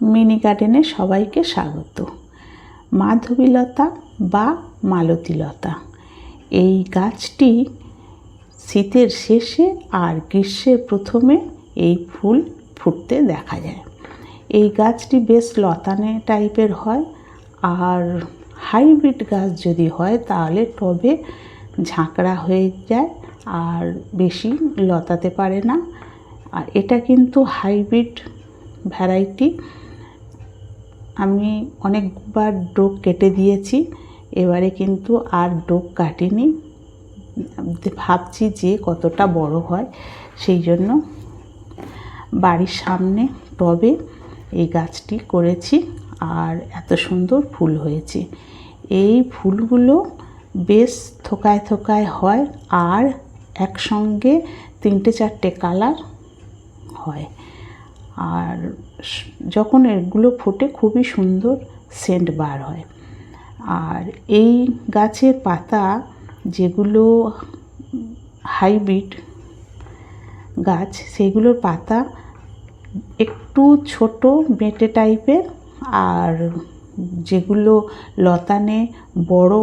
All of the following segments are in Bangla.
মিনি গার্ডেনে সবাইকে স্বাগত। মাধবীলতা বা মালতীলতা। এই গাছটি শীতের শেষে আর গ্রীষ্মের প্রথমে এই ফুল ফুটতে দেখা যায়। এই গাছটি বেশ লতানে টাইপের হয় আর হাইব্রিড গাছ যদি হয় তাহলে টবে ঝাঁকড়া হয়ে যায় আর বেশি লতাতে পারে না। আর এটা কিন্তু হাইব্রিড ভ্যারাইটি আমি অনেকবার ডোক কেটে দিয়েছি, এবারে কিন্তু আর ডোক কাটিনি। ভাবছি যে কতটা বড় হয়, সেই জন্য বাড়ির সামনে টবে এই গাছটি করেছি আর এত সুন্দর ফুল হয়েছে। এই ফুলগুলো বেশ থোকায় থোকায় হয় আর একসঙ্গে তিনটে চারটে কালার হয়। আর যখন এগুলো ফোটে খুবই সুন্দর সেন্ট বার হয়। আর এই গাছের পাতা যেগুলো হাইব্রিড গাছ, সেগুলোর পাতা একটু ছোট বেঁটে টাইপের আর যেগুলো লতানে বড়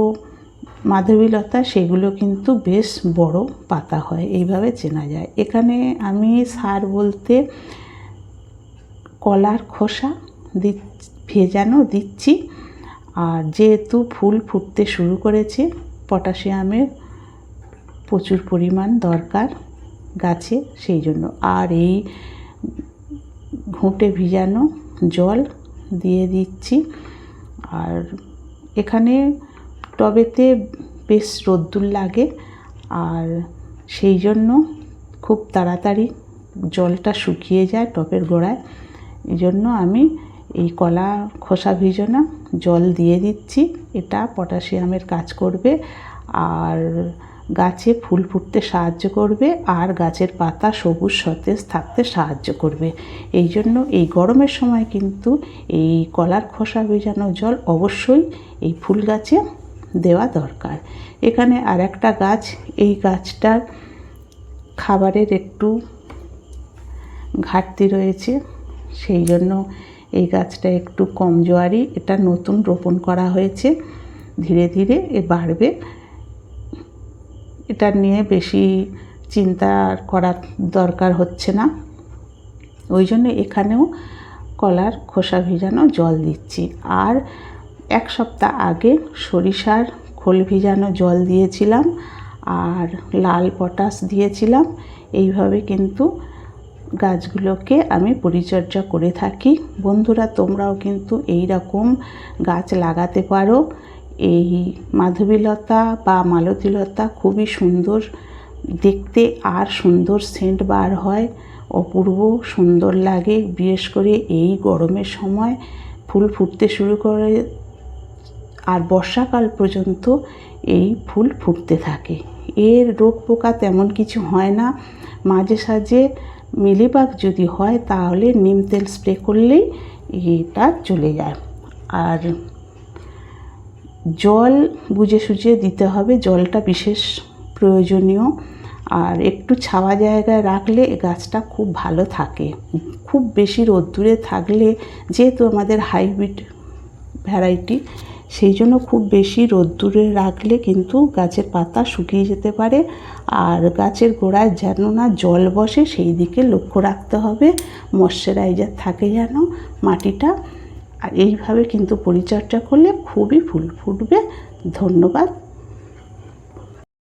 মাধবী লতা, সেগুলো কিন্তু বেশ বড় পাতা হয়। এইভাবে চেনা যায়। এখানে আমি সার বলতে কলার খোসা দি ভেজানো দিচ্ছি। আর যেহেতু ফুল ফুটতে শুরু করেছে, পটাশিয়ামের প্রচুর পরিমাণ দরকার গাছে, সেই জন্য। আর এই ঘুঁটে ভিজানো জল দিয়ে দিচ্ছি। আর এখানে টবেতে বেশ রোদ্দুর লাগে, আর সেই জন্য খুব তাড়াতাড়ি জলটা শুকিয়ে যায় টবের গোড়ায়। এই জন্য আমি এই কলা খোসা ভিজানো জল দিয়ে দিচ্ছি। এটা পটাশিয়ামের কাজ করবে আর গাছে ফুল ফুটতে সাহায্য করবে আর গাছের পাতা সবুজ, সতেজ থাকতে সাহায্য করবে। এই জন্য এই গরমের সময় কিন্তু এই কলার খোসা ভেজানো জল অবশ্যই এই ফুল গাছে দেওয়া দরকার। এখানে আর একটা গাছ, এই গাছটার খাবারের একটু ঘাটতি রয়েছে। সেই জন্য এই গাছটা একটু কম জোয়ারি। এটা নতুন রোপণ করা হয়েছে। ধীরে ধীরে এ বাড়বে। এটা নিয়ে বেশি চিন্তা করার দরকার হচ্ছে না। ওই জন্য এখানেও কলার খোসা ভিজানো জল দিচ্ছি। আর এক সপ্তাহ আগে সরিষার খোল ভিজানো জল দিয়েছিলাম আর লাল পটাশ দিয়েছিলাম। এইভাবে কিন্তু গাছগুলোকে আমি পরিচর্যা করে থাকি। বন্ধুরা, তোমরাও কিন্তু এই রকম গাছ লাগাতে পারো। এই মাধবীলতা বা মালতীলতা খুবই সুন্দর দেখতে আর সুন্দর সেন্ট বার হয়। অপূর্ব সুন্দর লাগে, বিশেষ করে এই গরমের সময়। ফুল ফুটতে শুরু করে আর বর্ষাকাল পর্যন্ত এই ফুল ফুটতে থাকে। এর রোগ পোকা তেমন কিছু হয় না। মাঝে সাঝে মিলিবাগ যদি হয়, তাহলে নিম তেল স্প্রে করলেই এটা চলে যায়। আর জল বুঝে সুঝে দিতে হবে, জলটা বিশেষ প্রয়োজনীয়। আর একটু ছাওয়া জায়গায় রাখলে গাছটা খুব ভালো থাকে। খুব বেশি রোদ্দুরে থাকলে যেহেতু আমাদের হাইব্রিড ভ্যারাইটি সেই জন্য খুব বেশি রোদ্দুরে রাখলে কিন্তু গাছের পাতা শুকিয়ে যেতে পারে। আর গাছের গোড়ায় যেন না জল বসে, সেই দিকে লক্ষ্য রাখতে হবে। ময়শ্চারাইজার থাকে যেন মাটিটা। আর এইভাবে কিন্তু পরিচর্যা করলে খুবই ফুল ফুটবে। ধন্যবাদ।